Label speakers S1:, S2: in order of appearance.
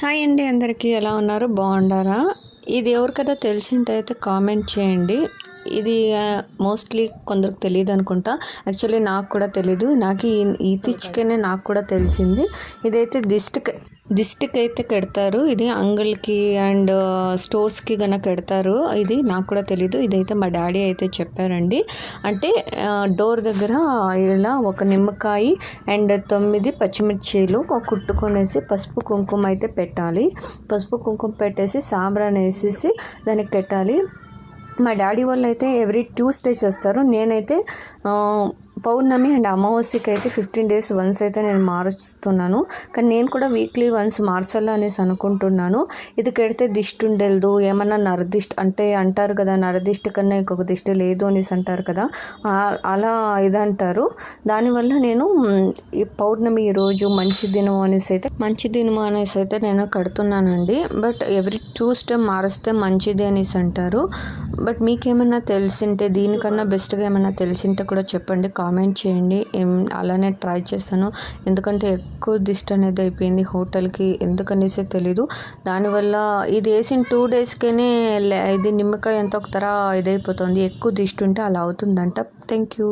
S1: Hi అండి అందరికీ ఎలా ఉన్నారు? బాగుండారా ఇది ఎవరికైనా తెలిసింటైతే అయితే కామెంట్ చేయండి. ఇది మోస్ట్లీ కొందరికి తెలియదు అనుకుంటా. యాక్చువల్లీ నాకు కూడా తెలీదు. నాకు ఈ ఈ చికెనే నాకు కూడా తెలిసింది. ఇదైతే దిష్టికి దిష్టికి అయితే కడతారు. ఇది అంగిల్కి అండ్ స్టోర్స్కి కనుక కడతారు. ఇది నాకు కూడా తెలీదు. ఇదైతే మా డాడీ అయితే చెప్పారండి. అంటే డోర్ దగ్గర ఇలా ఒక నిమ్మకాయ అండ్ తొమ్మిది పచ్చిమిర్చీలు కుట్టుకొనేసి పసుపు కుంకుమ అయితే పెట్టాలి. పసుపు కుంకుమ పెట్టేసి సాంబ్రాన్ వేసేసి దానికి పెట్టాలి మా డాడీ వాళ్ళు అయితే ఎవ్రీ ట్యూస్డే చేస్తారు. నేనైతే పౌర్ణమి అండ్ అమావాస్యకి అయితే ఫిఫ్టీన్ డేస్ వన్స్ అయితే నేను మారుస్తున్నాను. కానీ నేను కూడా వీక్లీ వన్స్ మార్చాలా అనేసి అనుకుంటున్నాను. ఇది కడితే దిష్టి ఉండలేదు. ఏమన్నా నరదిష్టి అంటే అంటారు కదా నరదిష్టి కన్నా ఇంకొక దిష్టి లేదు అనేసి అంటారు కదా అలా ఇదంటారు. దానివల్ల నేను ఈ పౌర్ణమి రోజు మంచి దినం అనేసి అయితే మంచి దినం అనేసి అయితే నేను కడుతున్నానండి. బట్ ఎవ్రీ ట్యూస్డే మారిస్తే మంచిది అనేసి అంటారు. బట్ మీకేమన్నా తెలిసింటే దీనికన్నా బెస్ట్గా ఏమైనా తెలిసింటే కూడా చెప్పండి కామెంట్ చేయండి. అలానే ట్రై చేస్తాను. ఎందుకంటే ఎక్కువ దిష్టి అనేది అయిపోయింది హోటల్కి ఎందుకనేసి తెలీదు. దానివల్ల ఇది వేసిన టూ డేస్కేనే ఇది నిమ్మకాయ ఎంత ఒక తర ఇదైపోతుంది. ఎక్కువ దిష్టి ఉంటే అలా అవుతుందంట. Thank you